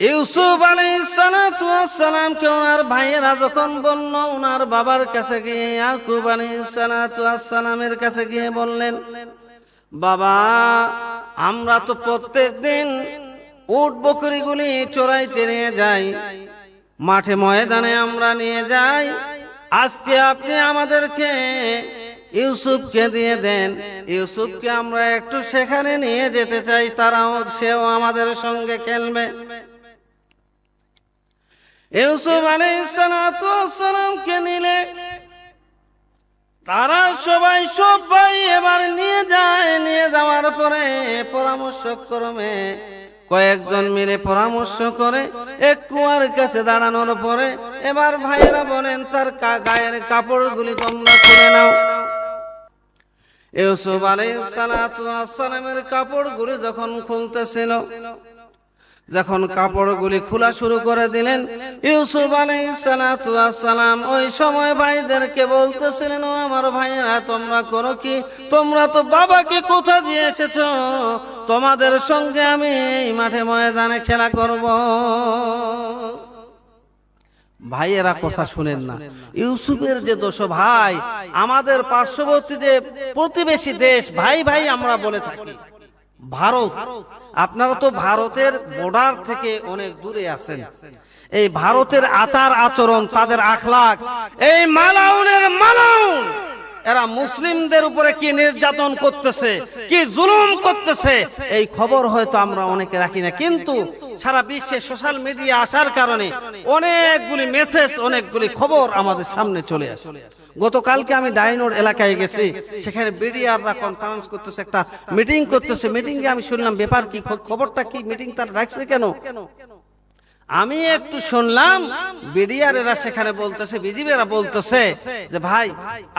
ইউসুফ আলাইসালামকে ওনার ভাইয়েরা যখন বলল, ওনার বাবার কাছে গিয়ে ইয়াকুব আলাইসালামের কাছে গিয়ে বললেন, বাবা, আমরা তো প্রত্যেক দিন উট বকরিগুলি চোরাইতে নিয়ে যাই, মাঠে ময়দানে আমরা নিয়ে যাই। আজকে আপনি আমাদেরকে ইউসুফকে দিয়ে দেন। ইউসুফকে আমরা একটু সেখানে নিয়ে যেতে চাই, তারাও সেও আমাদের সঙ্গে খেলবে। ইউসুফ নিলে তারা সবাই সব ভাই এবার নিয়ে যায়, নিয়ে যাওয়ার পরে পরামর্শ ক্রমে কয়েকজন মিলে পরামর্শ করে এক কুয়ার কাছে দাঁড়ানোর পরে এবার ভাইরা বলেন, তার গায়ের কাপড়গুলি তোমরা খুলে নাও। ইউসুফ আলাইসালামের কাপড়গুলি যখন খুলতেছিল যখন কাপড়গুলি খোলা শুরু করে দিলেন, ইউসুফ আলাইসালাম ওই সময় ভাইদেরকে বলতেছিলেন, ও আমার ভাইয়েরা, তোমরা করো কি? তোমরা তো বাবাকে কোথা দিয়ে এসেছ? তোমাদের সঙ্গে আমি এই মাঠে ময়দানে খেলা করব। ভাইয়েরা কথা শুনেন না। ইউসুফের যে দোষ ভাই, আমাদের পার্শ্ববর্তী যে প্রতিবেশী দেশ, ভাই ভাই, আমরা বলে থাকি। ভারত, আপনারা তো ভারতের বর্ডার থেকে অনেক দূরে আছেন। এই ভারতের আচার আচরণ, তাদের আখলাখ, এই মালাউনের মালাউন! এরা মুসলিমদের উপরে কি নির্যাতন করতেছে, কি জুলুম করতেছে, এই খবর হয়তো আমরা অনেকে রাখি না। কিন্তু সারা বিশ্বে সোশ্যাল মিডিয়া আসার কারণে অনেকগুলি মেসেজ অনেকগুলি খবর আমাদের সামনে চলে আসে। গতকালকে আমি ডাইনোর এলাকায় গেছি, সেখানে বিডিআররা কনফারেন্স করতেছে, একটা মিটিং করতেছে। মিটিং এ আমি শুনলাম, ব্যাপার কি খবরটা কি মিটিং তার রাখছে কেন? আমি একটু শুনলাম, বিডিআরেরা সেখানে বলতেছে বিজিবেরা বলতেছে যে, ভাই,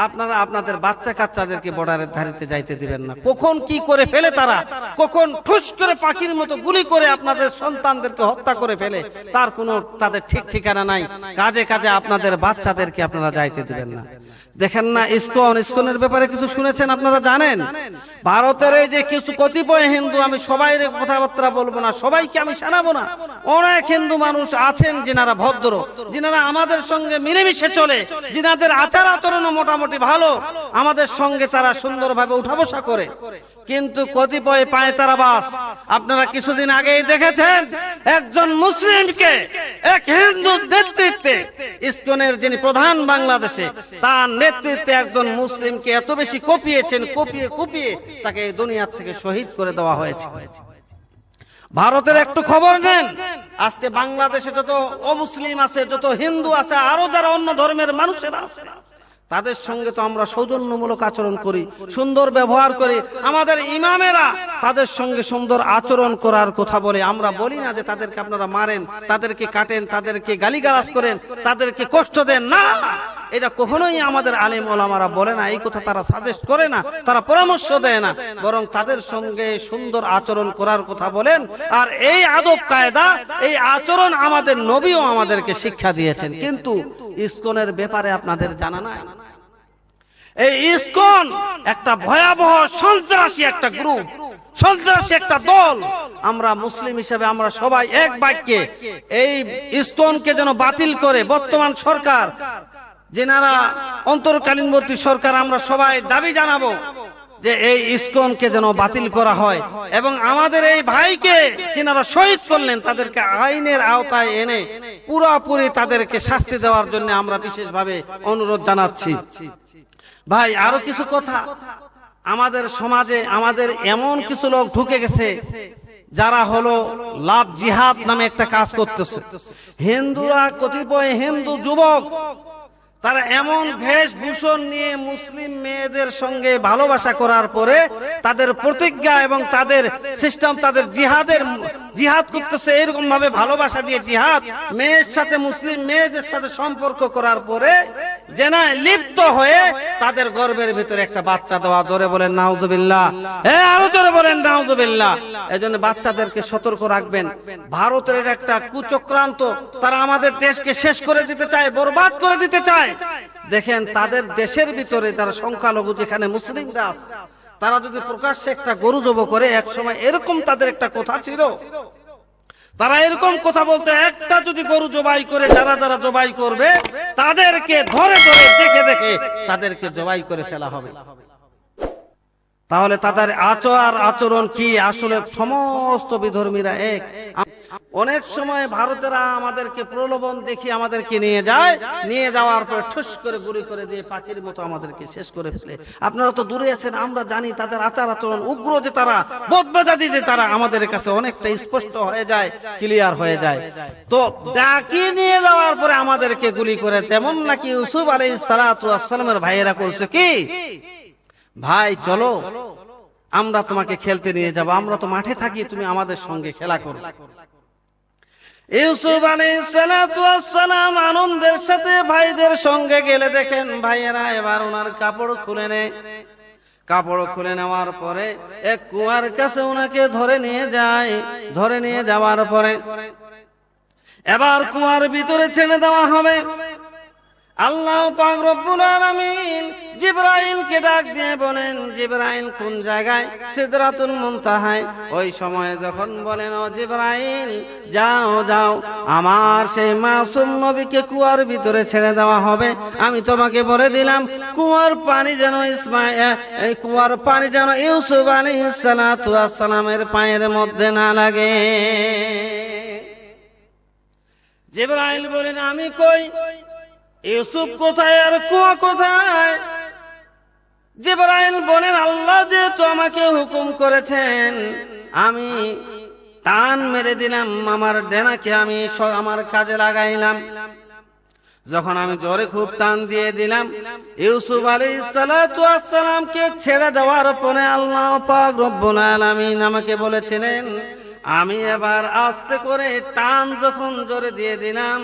আপনারা আপনাদের বাচ্চা কাচ্চাদেরকে বর্ডারের ধারিতে যাইতে দিবেন না। কখন কি করে ফেলে তারা? কখন ঠুস করে পাখির মতো গুলি করে আপনাদের সন্তানদেরকে হত্যা করে ফেলে? তার কোনো তাদের ঠিক ঠিকানা নাই। কাজে কাজে আপনাদের বাচ্চাদেরকে আপনারা যাইতে দিবেন না। দেখেন না, ইসকন, ইসকনের ব্যাপারে কিছু শুনেছেন আপনারা, জানেন? ভারতের এই যে কিছু কতিপয় হিন্দু, আমি সবাই কথাবার্তা বলব না, সবাইকে আমি শোনাবো না। অনেক হিন্দু মানুষ আছেন যিনারা ভদ্র, যিনারা আমাদের সঙ্গে মিলেমিশে চলে, যিনাদের আচার আচরণও মোটামুটি ভালো, আমাদের সঙ্গে তারা সুন্দরভাবে উঠা বসা করে। কিন্তু কতিপয় পায় তারা বাস। আপনারা কিছুদিন আগেই দেখেছেন, একজন মুসলিমকে, এক হিন্দু নেতৃত্বে, ইসকনের যিনি প্রধান বাংলাদেশে, তার নেতৃত্বে একজন মুসলিমকে এত বেশি কপিয়েছেন, কপিয়ে, কুপিয়ে তাকে দুনিয়ার থেকে শহীদ করে দেওয়া হয়েছে। ভারতের একটু খবর নেন। আজকে বাংলাদেশে যত অমুসলিম আছে যত হিন্দু আছে আরও যারা অন্য ধর্মের মানুষেরা আছে তাদের সঙ্গে তো আমরা সৌজন্যমূলক আচরণ করি, সুন্দর ব্যবহার করি। আমাদের ইমামেরা তাদের সঙ্গে সুন্দর আচরণ করার কথা বলে। আমরা বলি না যে তাদেরকে আপনারা মারেন, তাদেরকে কাটেন, তাদেরকে গালিগালাজ করেন, তাদেরকে কষ্ট দেন। না, এটা কখনোই আমাদের আলিম ওলামারা বলে না। এই কথা তারা সাজেস্ট করে না, তারা পরামর্শ দেয় না। বরং তাদের সঙ্গে সুন্দর আচরণ করার কথা বলেন। আর এই আদব কায়দা, এই আচরণ আমাদের নবীও আমাদেরকে শিক্ষা দিয়েছেন। কিন্তু ইসকনের ব্যাপারে আপনাদের জানা নাই। এই ইসকন, একটা ভয়াবহ সন্ত্রাসী একটা গ্রুপ সন্ত্রাসী একটা দল। আমরা মুসলিম আমরা সবাই এক এই যেন বাতিল করে বর্তমান সরকার, যেনারা সরকার, আমরা সবাই দাবি জানাব যে এই ইসকনকে যেন বাতিল করা হয়। এবং আমাদের এই ভাইকে যেনারা শহীদ করলেন, তাদেরকে আইনের আওতায় এনে পুরোপুরি তাদেরকে শাস্তি দেওয়ার জন্য আমরা বিশেষভাবে অনুরোধ জানাচ্ছি। ভাই, আরও কিছু কথা। আমাদের সমাজে আমাদের এমন কিছু লোক ঢুকে গেছে যারা হলো লাভ জিহাদ নামে একটা কাজ করতেছে। হিন্দুরা, কতিপয় হিন্দু যুবক, তারা এমন বেশভূষণ নিয়ে মুসলিম মেয়েদের সঙ্গে ভালোবাসা করার পরে তাদের প্রতিজ্ঞা এবং তাদের সিস্টেম, তাদের জিহাদের, জিহাদ করতেছে এরকম ভাবে ভালোবাসা দিয়ে জিহাদ, মেয়ের সাথে মুসলিম মেয়েদের সাথে সম্পর্ক করার পরে জেনায় লিপ্ত হয়ে তাদের গর্বের ভিতরে একটা বাচ্চা দেওয়া, জোরে বলেন নাউজুবিল্লাহ। হ্যাঁ আরও জোরে বলেন নাউজুবিল্লাহ। এজন্য বাচ্চাদেরকে সতর্ক রাখবেন। ভারতের একটা কুচক্রান্ত, তারা আমাদের দেশকে শেষ করে দিতে চায়, বরবাদ করে দিতে চায়। দেখেন, তাদের দেশের ভিতরে যারা সংখ্যালঘু, যেখানে মুসলিমরা আছে, তারা যদি প্রকাশ্যে একটা গরু জব করে এক সময় এরকম তাদের একটা কথা ছিল। তারা এরকম কথা বলতে, একটা যদি গরু জবাই করে, যারা যারা জবাই করবে, তাদেরকে ধরে ধরে দেখে দেখে তাদেরকে জবাই করে ফেলা হবে। তাহলে তাদের আচার আচরণ কি? আসলে সমস্ত বিধর্মীরা এক। অনেক সময় ভারতেরা আমাদেরকে প্রলোভন দেখিয়ে আমাদেরকে নিয়ে যায়, নিয়ে যাওয়ার পর ঠুস করে গুলি করে দিয়ে পাখির মতো আমাদেরকে শেষ করে ফেলে। আপনারা তো দূরে আছেন, আমরা জানি তাদের আচার আচরণ উগ্র যে তারা, বদমেজাজি যে তারা, আমাদের কাছে অনেকটা স্পষ্ট হয়ে যায় ক্লিয়ার হয়ে যায়। তো ডাকি নিয়ে যাওয়ার পরে আমাদেরকে গুলি করে, তেমন নাকি ইউসুফ আলী সালাতামের ভাইয়েরা করছে কি? ভাই, চলো, আমরা তোমাকে খেলতে নিয়ে যাব, আমরা তো মাঠে থাকি, তুমি আমাদের সঙ্গে খেলা করো। ইউসুফ আলাইসালাম আনন্দের সাথে ভাইদের সঙ্গে গেলে দেখেন ভাইয়েরা এবার ওনার কাপড় খুলে নেয় কাপড় খুলে নেওয়ার পরে এক কুয়ার কাছে ওনাকে ধরে নিয়ে যায়। ধরে নিয়ে যাওয়ার পরে এবার কুয়ার ভিতরে ছেড়ে দেওয়া হবে। আল্লাহ পাক রব্বুল আলামিন জিবরাইলকে ডাক দিয়ে বলেন, জিবরাইল কোন জায়গায়? সিদরাতুল মুনতাহায়। ওই সময়ে যখন বলেন, ও জিবরাইল, যাও যাও, আমার সেই মাসুম নবীকে কুয়ার ভিতরে ছেড়ে দেওয়া হবে। আমি তোমাকে বলে দিলাম, কুয়ার পানি যেন ইসমাইল, এই কুয়ার পানি যেন ইউসুফ আলাইহিস সালাতু সালামের পায়ের মধ্যে না লাগে। জিবরাইল বলেন, আমি কই? ইউসুফ কোথায় আর কুয়া কোথায়? জিবরাইল বলেন, আল্লাহ যেহেতু আমাকে হুকুম করেছেন, আমি টান মেরে দিলাম, আমার ডেনাকে আমি আমার কাজে লাগাইলাম। যখন আমি জোরে খুব টান দিয়ে দিলাম, ইউসুফ আলী সালামকে ছেড়ে দেওয়ার পরে আল্লাহ পাক রব্বুল আলামিন আমাকে বলেছিলেন, আমি এবার আস্তে করে টান যখন জোরে দিয়ে দিলাম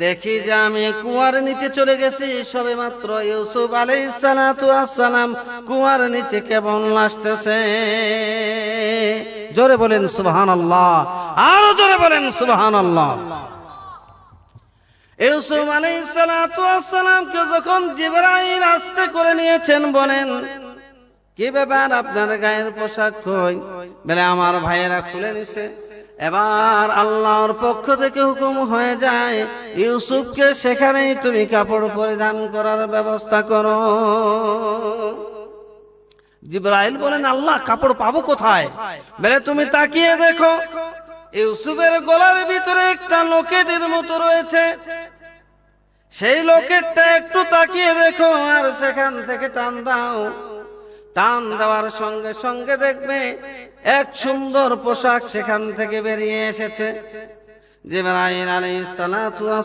দেখি যে আমি কুয়ার নিচে চলে গেছি। সবে মাত্র ইউসুফ আলী সালাম কুয়ার নিচে কেমন আসতেছে। জোরে বলেন সুবহান আল্লাহ আরও জোরে বলেন সুবহান আল্লাহ ইউসুফ আলাইসালামকে যখন জিবরাইল আস্তে করে নিয়েছেন বলেন, কি ব্যাপার আপনার গায়ের পোশাক কই? বলে, আমার ভাইয়েরা খুলে নিছে। এবার আল্লাহর পক্ষ থেকে হুকুম হয়ে যায়, ইউসুফকে সেখানেই তুমি কাপড় পরিধান করার ব্যবস্থা করো। জিব্রাইল বলেন, আল্লাহ, কাপড় পাবো কোথায়? বলে, তুমি তাকিয়ে দেখো, ইউসুফের গলার ভিতরে একটা লোকেটের মতো রয়েছে। সেই লোকেটটা একটু তাকিয়ে দেখো আর সেখান থেকে টান দাও। টান দেওয়ার সঙ্গে সঙ্গে দেখবে এক সুন্দর পোশাক সেখান থেকে বেরিয়ে এসেছে।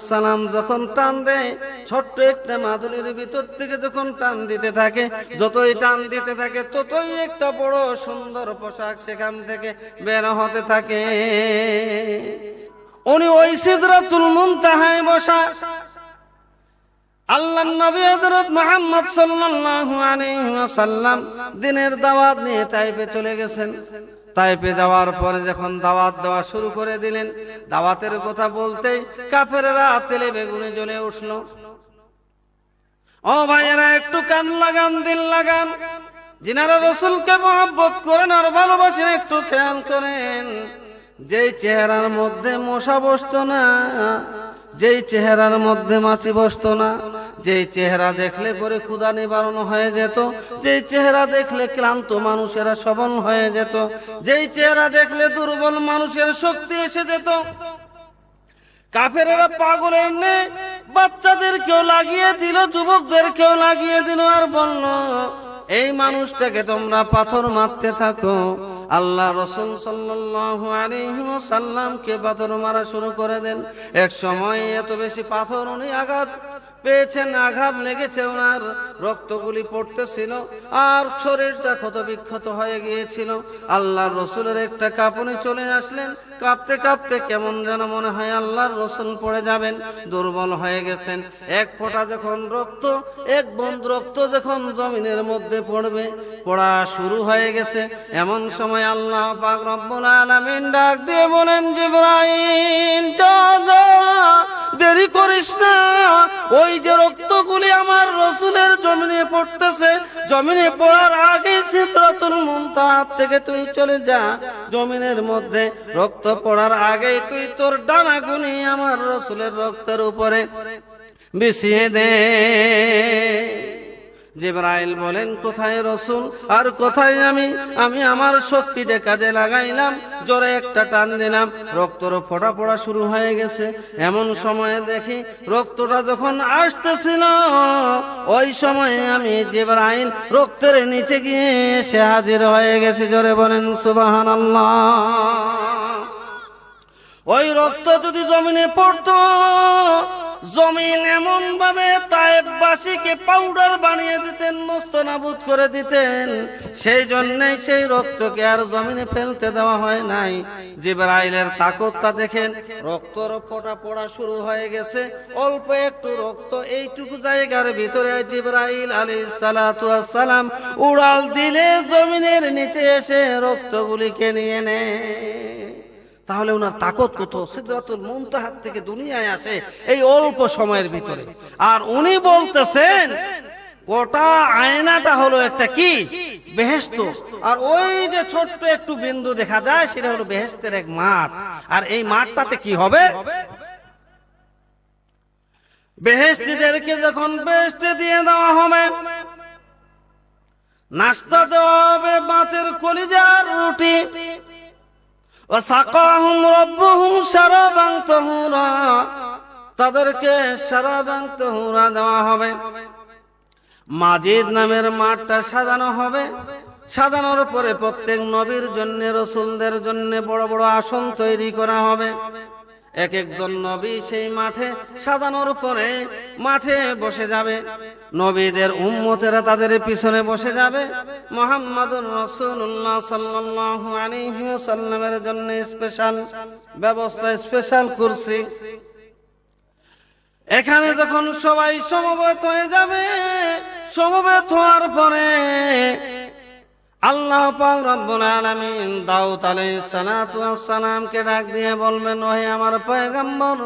সালাম যখন টান দেয়, ছোট্ট একটা ভিতর থেকে যখন টান দিতে থাকে, যতই টান দিতে থাকে, ততই একটা বড় সুন্দর পোশাক সেখান থেকে বের হতে থাকে। উনি ওই সিদরাতুল মুনতাহায় বসা আল্লাহ নবী হযরত মুহাম্মদ সাল্লাল্লাহু আলাইহি ওয়াসাল্লাম দিনের দাওয়াত নিয়ে তাইপে চলে গেছেন। তাইপে যাওয়ার পরে যখন দাওয়াত দেওয়া শুরু করে দিলেন, দাওয়াতের কথা বলতেই কাফেররা তেলে বেগুনে জ্বলে উঠল। ও ভাইয়েরা, একটু কান লাগান, দিল লাগান। যিনারা রসুলকে মহব্বত করেন আর ভালোবাসেন, একটু খেয়াল করেন, যেই চেহারার মধ্যে মশা বসতো না যেই চেহারার মধ্যে মাছি বসতো না, যেই চেহারা দেখলে পরে ক্ষুধা নিবারণ হয়ে যেত, যেই চেহারা দেখলে ক্লান্ত মানুষেরা সবল হয়ে যেত, যেই চেহারা দেখলে দুর্বল মানুষের শক্তি এসে যেত। কাফেরেরা পাগলের নে বাচ্চাদের কেউ লাগিয়ে দিল যুবকদের কেউ লাগিয়ে দিল আর বলল, এই মানুষটাকে তোমরা পাথর মারতে থাকো আল্লাহ রসুল সাল্লামকে পাথর মারা শুরু করে দেন। এক সময় এত বেশি পাথর উনি আঘাত পেয়েছেন, আঘাত লেগেছে ওনার রক্তগুলি পড়তেছিল আর শরীরটা ক্ষত বিক্ষত হয়ে গিয়েছিল। আল্লাহ রসুলের একটা কাঁপুনি চলে আসলেন। কাঁপতে কাঁপতে কেমন যেন মনে হয় আল্লাহর রসুন পড়ে যাবেন, দুর্বল হয়ে গেছেন। এক ফোঁটা যখন রক্ত, এক বন্ধ রক্ত যখন জমিনের মধ্যে পড়বে, পড়া শুরু হয়ে গেছে। এমন সময় আল্লাহ পাক রব্বুল আলামিন ডাক দিয়ে বলেন যা দেরি করিস না। ওই যে রক্তগুলি আমার রসুলের জমিনে পড়তেছে, জমিনে পড়ার আগে সিদ্ধাতুল মুনতাহা থেকে তুই চলে যা। জমিনের মধ্যে রক্ত পড়ার আগে তুই তোর ডানাগুনি আমার রসুলের রক্তের উপরে বিছিয়ে দে। জিব্রাইল বলেন, কোথায় রসুল? আর কোথায় আমি? আমি আমার শক্তিটা কাজে লাগাইলাম, জোরে একটা টান দিলাম। রক্তর ফোটা পড়া শুরু হয়ে গেছে। এমন সময়ে দেখি রক্তটা যখন আসতেছিল, ওই সময়ে আমি জিব্রাইল রক্তের নিচে গিয়ে সে হাজির হয়ে গেছে। জোরে বলেন সুবাহান ওই রক্ত যদি জমিনে পড়তো, জমিন এমন ভাবে তায়েববাসীকে পাউডার বানিয়ে দিতেন মস্ত নাবুদ করে দিতেন। সেই জন্যই সেই রক্তকে আর জমিনে ফেলতে দেওয়া হয় নাই। জিব্রাইলের তাকতটা দেখেন, রক্তর ফোটা পড়া শুরু হয়ে গেছে। অল্প একটু রক্ত এইটুকু জায়গার ভিতরে জিব্রাইল আলী সালাম উড়াল দিলে জমিনের নিচে এসে রক্তগুলিকে নিয়ে নেয়। তাহলে ওনার তাকত কত? সিদ্ধাতুল মুনতাহাত থেকে দুনিয়ায় আসে এই অল্প সময়ের ভিতরে। আর উনি বলতেছেন, গোটা আয়নাটা হলো একটা কি? বেহেস্ত আর ওই যে ছোট্ট একটু বিন্দু দেখা যায়, সেটা হলো বেহেস্তের এক মাঠ। আর এই মাঠটাতে কি হবে? বেহেস্তিদেরকে যখন বেহেস্তে দিয়ে দেওয়া হবে, নাস্তা দেওয়া হবে, মাছের কলিজার রুটি। তাদেরকে তহুরা দেওয়া হবে। মাজিদ নামের মাঠটা সাজানো হবে। সাজানোর পরে প্রত্যেক নবীর জন্য, রসুলদের জন্য বড় বড় আসন তৈরি করা হবে। এক একজন নবী সেই মাঠে সাজানোর পরে মাঠে বসে যাবে। নবীদের উম্মতেরা তাদের পিছনে বসে যাবে। মোহাম্মদুর রসুল্লাহ সাল্লাল্লাহু আলাইহি জন্য স্পেশাল ব্যবস্থা, স্পেশাল কুরসি। এখানে যখন সবাই সমবেত হয়ে যাবে, সমবেত হওয়ার পরে আল্লাহ পাক রব্বুল আলামিন দাউদ সালামকে ডাক দিয়ে বলবেন, ওহে আমার পয়গম্বর,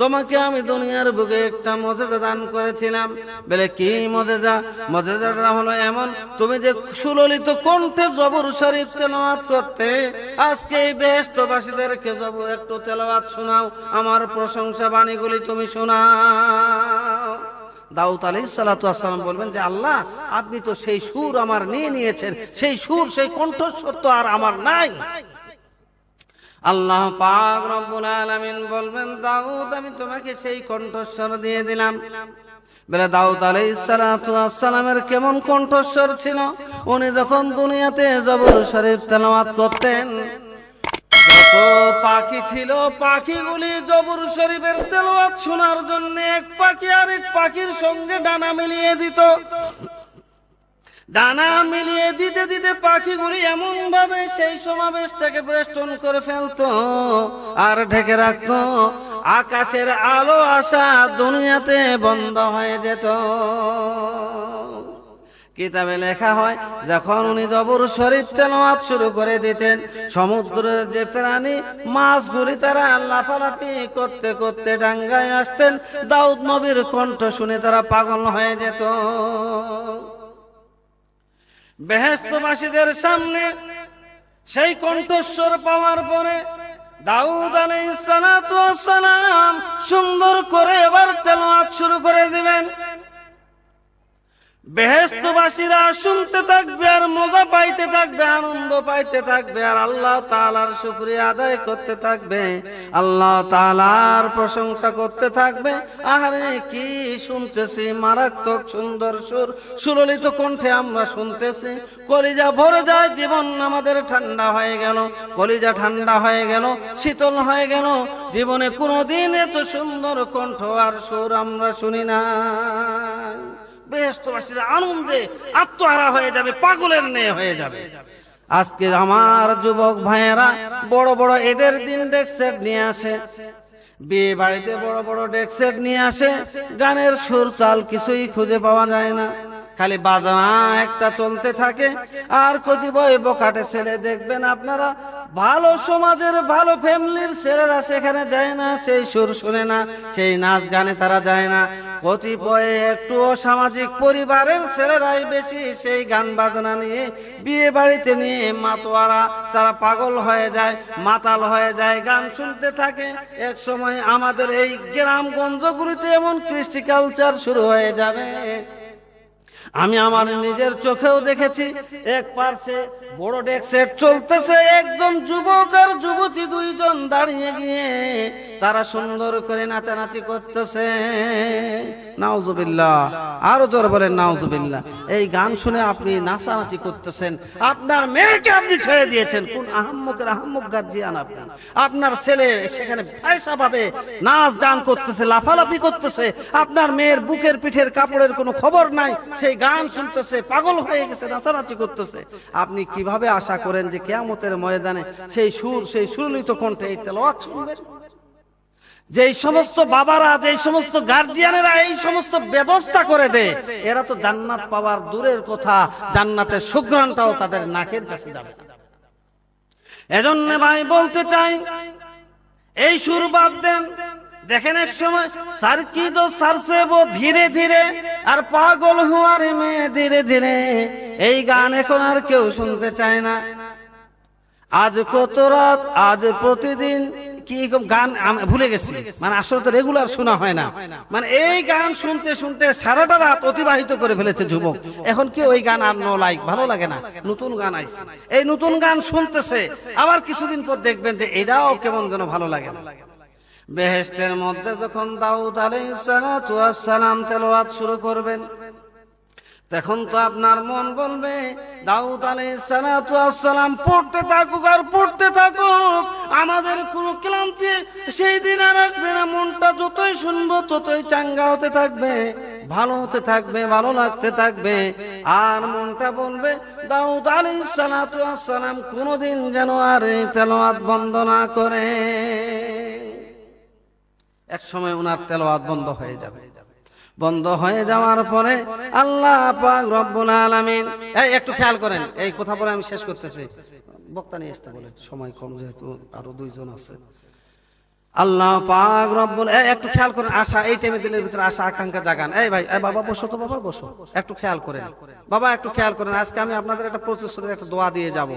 তোমাকে আমি দুনিয়ার বুকে একটা মজেজা দান করেছিলাম। বলে, কি মজেজা? মজেজাটা হলো এমন, তুমি যে সুললিত কণ্ঠে জবর শরীফ তেলাওয়াত করতে, আজকে এই বেহেশতবাসীদেরকে জব একটু তেলাওয়াত শোনাও, আমার প্রশংসা বাণীগুলি তুমি শোনাও। দাউদ আলী সালাতাম বলবেন যে, আল্লাহ, আপনি তো সেই সুর আমার নিয়ে নিয়েছেন। সেই সুর, সেই কণ্ঠস্বর তো আর আমার নাই। আল্লাহ পাক রব্বুল আলামিন বলবেন, দাউদ, আমি তোমাকে সেই কণ্ঠস্বর দিয়ে দিলাম। বলে, দাউদ আলাইহিস সালাতু কেমন কণ্ঠস্বর ছিল? উনি যখন দুনিয়াতে জবর শরীফ তেলাওয়াত করতেন পাখি ছিল পাখিগুলি জবর শরীফের তেলাওয়াত শোনার জন্য এক পাখি আরেক পাখির সঙ্গে ডানা মিলিয়ে দিত। ডানা মিলিয়ে দিতে দিতে পাখিগুলি এমন ভাবে সেই সমাবেশ থেকে বেষ্টন করে ফেলতো আর ঢেকে রাখত। আকাশের আলো আসা দুনিয়াতে বন্ধ হয়ে যেত। কিতাবে লেখা হয়, যখন উনি জবর শরীফ তেলাওয়াত শুরু করে দিতেন, সমুদ্রের যে প্রাণী, মাছগুলি তারা লাফালাফি করতে করতে ডাঙ্গায় আসতেন, দাউদ নবীর কণ্ঠ শুনে তারা পাগল হয়ে যেত। বেহেস্তবাসীদের সামনে সেই কণ্ঠস্বর পাওয়ার পরে দাউদ আলাইসালাম সুন্দর করে এবার তেলাওয়াত শুরু করে দিবেন। বেহেস্তবাসীরা শুনতে থাকবে আর মজা পাইতে থাকবে, আনন্দ পাইতে থাকবে, আর আল্লাহ তালার শুক্রিয়া আদায় করতে থাকবে, আল্লাহ তালার প্রশংসা করতে থাকবে। আরে কি শুনতেছি? মারাত্মক সুন্দর সুর, সুললিত কণ্ঠে আমরা শুনতেছি। কলিজা ভরে যায়, জীবন আমাদের ঠান্ডা হয়ে গেল। কলিজা ঠান্ডা হয়ে গেল, শীতল হয়ে গেল। জীবনে কোনোদিন এত সুন্দর কণ্ঠ আর সুর আমরা শুনি না বেহস্তবাসীরা আনন্দে আত্মহারা হয়ে যাবে, পাগলের ন্যায় হয়ে যাবে। আজকে আমার যুবক ভাইয়েরা বড় বড় এদের দিন ডেক্সেট নিয়ে আসে। বিয়ে বাড়িতে বড় বড় ডেক্সেট নিয়ে আসে। গানের সুর তাল কিছুই খুঁজে পাওয়া যায় না। খালি বাজনা একটা চলতে থাকে। আর বই বকাটে ছেলে দেখবেন আপনারা, ভালো সমাজের ভালো ফ্যামিলির ছেলেরা সেখানে যায় না, সেই সুর শুনে না, সেই নাচ গানে তারা যায় না। কতিপয়ে একটু সামাজিক পরিবারের ছেলেরাই বেশি সেই গান বাজনা নিয়ে, বিয়ে বাড়িতে নিয়ে মাতোয়ারা, তারা পাগল হয়ে যায়, মাতাল হয়ে যায়, গান শুনতে থাকে। এক সময় আমাদের এই গ্রামগঞ্জগুলিতে এমন কৃষ্টি কালচার শুরু হয়ে যাবে। আমি আমার নিজের চোখেও দেখেছি। এক পার্শ্বে বড় ডেক সেট চলতেছে। একজন যুবক আর যুবতী দুইজন দাঁড়িয়ে গিয়ে তারা সুন্দর করে নাচানাচি করতেছে। নাউজুবিল্লাহ। আরও জোর বলেন, নাউজুবিল্লাহ। এই গান শুনে আপনি নাচানাচি করতেছেন। আপনার মেয়েকে আপনি ছেড়ে দিয়েছেন। কোন আহম্মকের আহম্মক গার্জিয়ান আপনি আপনার ছেলে সেখানে পয়সা পাবে নাচ গান করতেছে, লাফালাফি করতেছে। আপনার মেয়ের বুকের পিঠের কাপড়ের কোনো খবর নাই সেই গান শুনতেছে, পাগল হয়ে গেছে, নাচানাচি করতেছে। আপনি কীভাবে আশা করেন যে কেয়ামতের ময়দানে সেই সুর, সেই সুরলিত কণ্ঠে এই তেলাওয়াত শুনবেন? যেই সমস্ত বাবারা, যেই সমস্ত গার্জিয়ানেরা এই সমস্ত ব্যবস্থা করে দেয় এরা তো জান্নাত পাওয়ার দূরের কথা, জান্নাতের সুগ্রানটাও তাদের নাকের কাছে যাবে। এজন্য ভাই বলতে চাই, এই সুর বাদ দেন দেখেন এক সময় সার কি তো সারছে ধীরে ধীরে, আর পাগল হুয়ার মেয়ে ধীরে ধীরে। এই গান এখন আর কেউ শুনতে চায় না। আজ কত রাত, আজ প্রতিদিন, কি গান ভুলে গেছি। মানে আসলে তো রেগুলার শোনা হয় না। মানে এই গান শুনতে শুনতে সারাটা রাত অতিবাহিত করে ফেলেছে যুবক। এখন কি ওই গান আর নো লাইক ভালো লাগে না? নতুন গান আইছে। এই নতুন গান শুনতেছে। আবার কিছুদিন পর দেখবেন যে এটাও কেমন যেন ভালো লাগে না। বেহেস্তের মধ্যে যখন দাউদ সালাম তেলাওয়াত শুরু করবেন, তখন তো আপনার মন বলবে, দাউদ আলাইসালাম পড়তে থাকুক আর পড়তে থাকুক, আমাদের কোনো ক্লান্তি সেই দিন আর আসবে না, মনটা যতই শুনব ততই চাঙ্গা হতে থাকবে, ভালো হতে থাকবে, ভালো লাগতে থাকবে, আর মনটা বলবে, দাউদ আলাইসালাম কোনোদিন যেন আর এই তেলাওয়াত বন্ধ না করে। এক সময় ওনার তেলোয়াত বন্ধ হয়ে যাবে। বন্ধ হয়ে যাওয়ার পরে আল্লাহ পাক রব্বুল আলামিন এই, একটু খেয়াল করেন, এই কথা বলে আমি শেষ করতেছি। বক্তা নিয়ে আসতে বলে, সময় কম যেহেতু আরও দুইজন আছে। আল্লাহ পাক রব্বুল একটু খেয়াল করেন, আশা, এই টাইমে দিলের ভিতরে আশা, আকাঙ্ক্ষা জাগান। এই ভাই বাবা, বসো তো, বাবা, বসো। একটু খেয়াল করেন। বাবা, একটু খেয়াল করেন, আজকে আমি আপনাদের একটা প্রতিশ্রুতি একটা দোয়া দিয়ে যাব।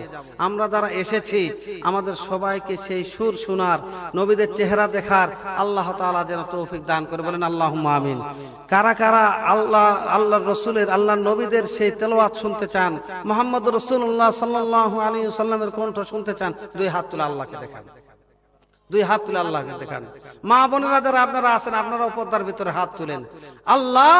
আমরা যারা এসেছি, আমাদের সবাইকে সেই সুর শোনার, নবীদের চেহারা দেখার, আল্লাহ তাআলা যেন তৌফিক দান করে বলেন আল্লাহ আমিন। কারা কারা আল্লাহ আল্লাহ রসুলের আল্লাহ নবীদের সেই তেলাওয়াত শুনতে চান, মোহাম্মদ রসুল্লাহ সাল্লাল্লাহু আলাইহি সাল্লামের কণ্ঠ শুনতে চান, দুই হাত তুলে আল্লাহকে দেখান। দুই হাত তুলে আল্লাহকে দেখান। মা বোনেরা যারা আপনারা আছেন, আপনারা পর্দার ভিতরে হাত তুলেন। আল্লাহ,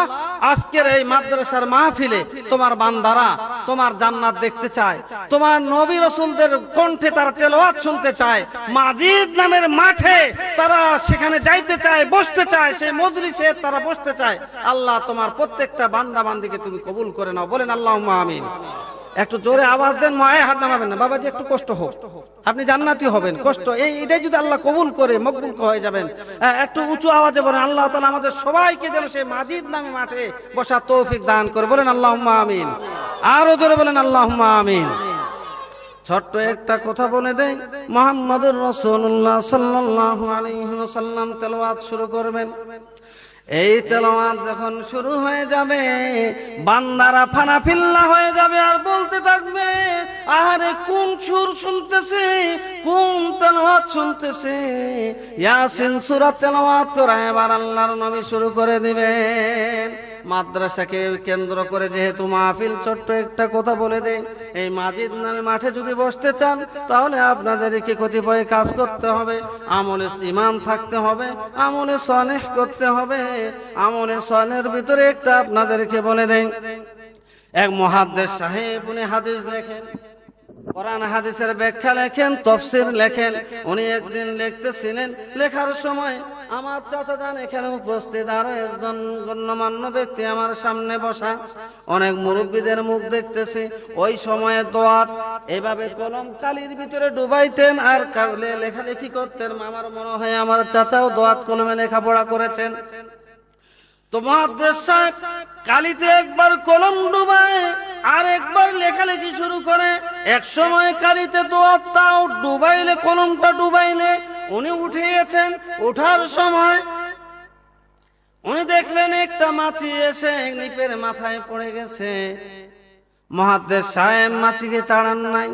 আজকের এই মাদ্রাসার মাহফিলে তোমার বান্দারা তোমার জান্নাত দেখতে চায়। তোমার নবী রসুলদের কণ্ঠে তারা তেলাওয়াত শুনতে চায়। মাজিদ নামের মাঠে তারা সেখানে যাইতে চায়, বসতে চায়, সেই মজলিসে তারা বসতে চায়। আল্লাহ তোমার প্রত্যেকটা বান্দা বান্দিকে তুমি কবুল করে নাও। বলেন আল্লাহ আমিন। একটু জোরে আওয়াজ দেন, মায়ে হাত নামাবেন না। বাবাজি, একটু কষ্ট হোক। আপনি জান্নাতি হবেন, কষ্ট। এই এটাই যদি আল্লাহ কবুল করে, মকবুল হয়ে যাবেন। একটু উঁচু আওয়াজে বলেন, আল্লাহ তালা আমাদের সবাইকে যেন সেই মাজিদ নামে মাঠে বসা তৌফিক দান করে। বলেন আল্লাহ আমিন। আরও জোরে বলেন আল্লাহ আমিন। ছোট্ট একটা কথা বলে দেয় মোহাম্মদুর রসুল্লাহ সাল্লাহ আলহিহাল্লাম তেলাওয়াত শুরু করবেন। এই তেলাওয়াত যখন শুরু হয়ে যাবে, বান্দারা ফানা ফিল্লা হয়ে যাবে আর বলতে থাকবে আরে কোন সুর শুনতেছে, কোন তেলাওয়াত শুনতেছে? ইয়াসিন সূরা তেলাওয়াত করে, এবার আল্লাহর নবী শুরু করে দিবেন। মাদ্রাসাকে কেন্দ্র করে যেহেতু মাহফিল ছোট্ট একটা কথা বলে দেন এই মাজিদ নামে মাঠে যদি বসতে চান, তাহলে আপনাদেরকে কতিপয় কাজ করতে হবে, আমলে ইমান থাকতে হবে, আমলে সনেহ করতে হবে। আমলে সনের ভিতরে একটা আপনাদেরকে বলে দেন এক মহাদ্দেশ সাহেব, উনি হাদিস দেখেন, কোরআন হাদিসের ব্যাখ্যা লেখেন, তফসির লেখেন। উনি একদিন লিখতেছিলেন, লেখার সময় আমার চাচা যান, এখানে উপস্থিত আরও একজন গণ্যমান্য ব্যক্তি আমার সামনে বসা। অনেক মুরব্বীদের মুখ দেখতেছি, ওই সময়ে দোয়াত, এভাবে কলম কালির ভিতরে ডুবাইতেন আর কাগলে লেখালেখি করতেন। আমার মনে হয় আমার চাচাও দোয়াত কলমে লেখাপড়া করেছেন। তো মহাদেশ কালিতে একবার কলম ডুবায়, আর একবার লেখালেখি শুরু করে। এক সময় কালিতে দোয়ারটাও ডুবাইলে, কলমটা ডুবাইলে উনি উঠিয়েছেন। ওঠার সময় উনি দেখলেন একটা মাছি এসে নিপের মাথায় পড়ে গেছে। মহাদেশ সাহেব মাছিকে তাড়ান নাই,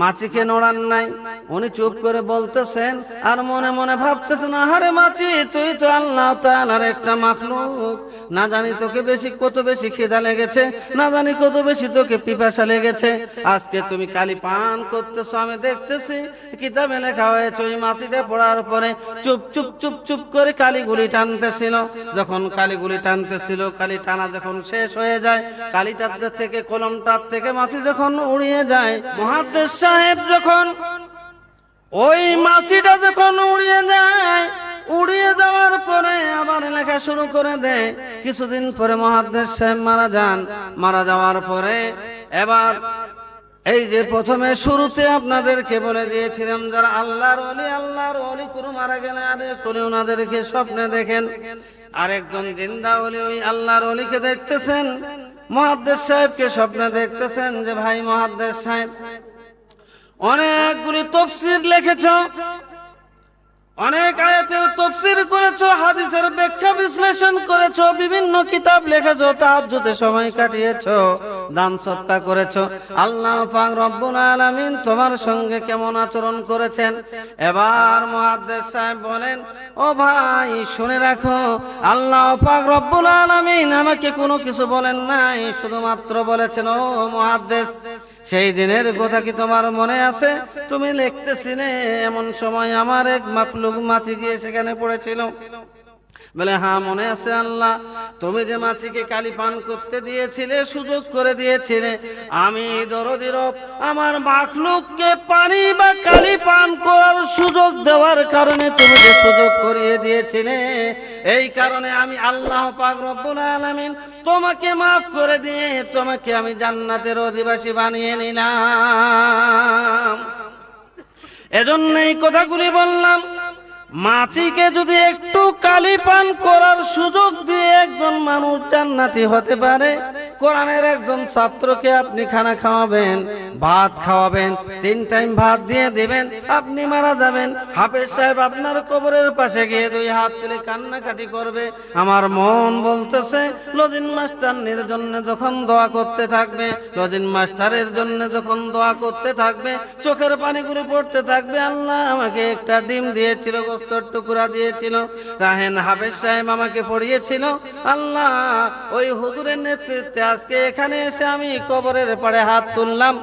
মাছিকে নড়ান নাই। উনি চুপ করে বলতেছেন, আর মনে মনে ভাবতেছেন, আহারে মাছি, তুই তো আল্লাহ তাআলার একটা মাখলুক। না জানি তোকে বেশি, কত বেশি খিদা লেগেছে, না জানি কত বেশি তোকে পিপাসা লেগেছে। আজকে তুমি কালি পান করতেছো, আমি দেখতেছি, কিতাবে লেখা হয়েছে, ওই মাছিটা পড়ার পরে চুপ চুপ চুপ চুপ করে কালিগুলি টানতেছিল। যখন কালিগুলি টানতেছিল, কালি টানা যখন শেষ হয়ে যায়, কালিটার থেকে কলমটার থেকে মাছি যখন উড়িয়ে যায়, মহাদেশ সাহেব যখন ওই মাছিটা যখন উড়িয়ে যায়, উড়িয়ে যাওয়ার পরে আবার লেখা শুরু করে দেয়, কিছুদিন পরে মহাদেশ সাহেব মারা যান। মারা যাওয়ার পরে এবার এই যে প্রথমে শুরুতে আপনাদেরকে বলে দিয়েছিলাম, যারা আল্লাহর অলি আল্লাহর অলি কোনো মারা গেলে আরেক অলি ওনাদেরকে স্বপ্নে দেখেন। আরেকজন জিন্দা অলি ওই আল্লাহর অলিকে দেখতেছেন। মহাদ্দেশ সাহেবকে স্বপ্নে দেখতেছেন যে ভাই মহাদ্দেশ সাহেব অনেকগুলি তফসির লিখেছ অনেক আয়াতের তফসির করেছ, হাদিসের ব্যাখ্যা বিশ্লেষণ করেছ, বিভিন্ন কিতাব লিখেছো তাহাজ্জুদে সময় কাটিয়েছো, দান সত্তা করেছ। আল্লাহ পাক রব্বুল আলামিন তোমার সঙ্গে কেমন আচরণ করেছেন? এবার মুহাদ্দিস সাহেব বলেন, ও ভাই, শুনে রাখো, আল্লাহ পাক রব্বুল আলামিন আমাকে কোনো কিছু বলেন নাই, শুধুমাত্র বলেছেন, ও মুহাদ্দিস সেই দিনের কথা কি তোমার মনে আছে? তুমি লিখতেছিলে, এমন সময় আমার এক মাকলুক মাছি গিয়ে সেখানে পড়েছিল। বলে হ্যাঁ মনে আছে আল্লাহ, তুমি যে মাছিকে কালি পান করতে দিয়েছিলে, সুযোগ করে দিয়েছিলে। আমি দরদির আমার মাখলুককে পানি বা কালি পান করার সুযোগ দেওয়ার কারণে তুমি যে সুযোগ করিয়ে দিয়েছিলে, এই কারণে আমি আল্লাহ পাক রব্বুল আলামিন তোমাকে মাফ করে দিয়ে তোমাকে আমি জান্নাতের অধিবাসী বানিয়ে নিলাম। এজন্য এই কথাগুলি বললাম মাছিকে যদি একটু কালি পান করার সুযোগ দিয়ে একজন মানুষ জান্নাতি হতে পারে কোরআনের একজন ছাত্রকে আপনি খানা খাওয়াবেন, ভাত খাওয়াবেন, তিন টাইম ভাত দিয়ে দিবেন, আপনি মারা যাবেন। হাফেজ সাহেব আপনার কবরের পাশে গিয়ে দুই হাত তুলে কান্নাকাটি করবে। আমার মন বলতেছে, লজিন মাস্টারের জন্য যখন দোয়া করতে থাকবে, লজিন মাস্টারের জন্য যখন দোয়া করতে থাকবে, চোখের পানিগুলো পড়তে থাকবে, আল্লাহ আমাকে একটা ডিম দিয়েছিল, গোস্তর টুকরা দিয়েছিল। রাহেন হাফেজ সাহেব আমাকে পড়িয়েছিল, আল্লাহ, ওই হুজুরের নেতৃত্বে আজকে এখানে এসে আমি কবরের পাড়ে হাত তুললাম।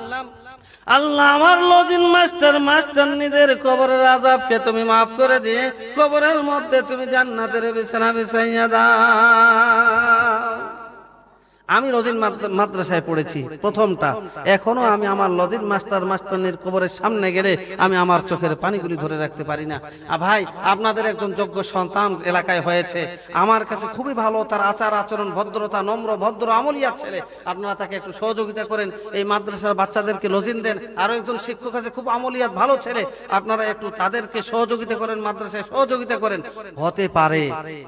আল্লাহ আমার লজিন মাস্টার মাস্টার নিজের কবরের আজাবকে তুমি মাফ করে দিয়ে কবরের মধ্যে তুমি জান্নাতের বিছানা বিছাইয়া দাও। আমি লজিন মাদ্রাসায় পড়েছি, প্রথমটা। এখনও আমি আমার লজিন মাস্টার মাস্টারনির কবরের সামনে গেলে আমি আমার চোখের পানিগুলি ধরে রাখতে পারি না। ভাই, আপনাদের একজন যোগ্য সন্তান এলাকায় হয়েছে। আমার কাছে খুবই ভালো, তার আচার আচরণ, ভদ্রতা, নম্র, ভদ্র আমলিয়ার ছেলে। আপনারা তাকে একটু সহযোগিতা করেন। এই মাদ্রাসার বাচ্চাদেরকে লজিন দেন। আরও একজন শিক্ষক আছে, খুব আমলিয়াত ভালো ছেলে। আপনারা একটু তাদেরকে সহযোগিতা করেন, মাদ্রাসায় সহযোগিতা করেন। হতে পারে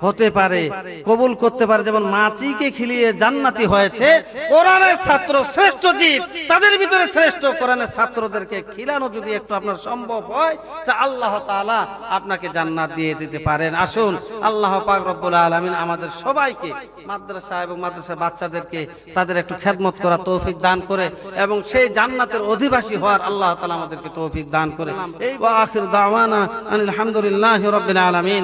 হতে পারে। কবুল করতে পারে, যেমন মাছিকে খিলিয়ে জান্নাতি হয়েছে। কোরআনের ছাত্র শ্রেষ্ঠ জীব, তাদের ভিতরে শ্রেষ্ঠ কোরআনের ছাত্রদেরকে খিলানো যদি একটু আপনার সম্ভব হয়, তা আল্লাহ তাআলা আপনাকে জান্নাত দিয়ে দিতে পারেন। আসুন, আল্লাহ পাক রব্বুল আলামিন আমাদের সবাইকে, মাদ্রাসা এবং মাদ্রাসা বাচ্চাদেরকে তাদের একটু খেদমত করা তৌফিক দান করে এবং সেই জান্নাতের অধিবাসী হওয়ার আল্লাহ তাআলা আমাদেরকে তৌফিক দান করে। এই ওয়া আখির দাওয়ানা আনিল হামদুলিল্লাহি রাব্বিল আলামিন।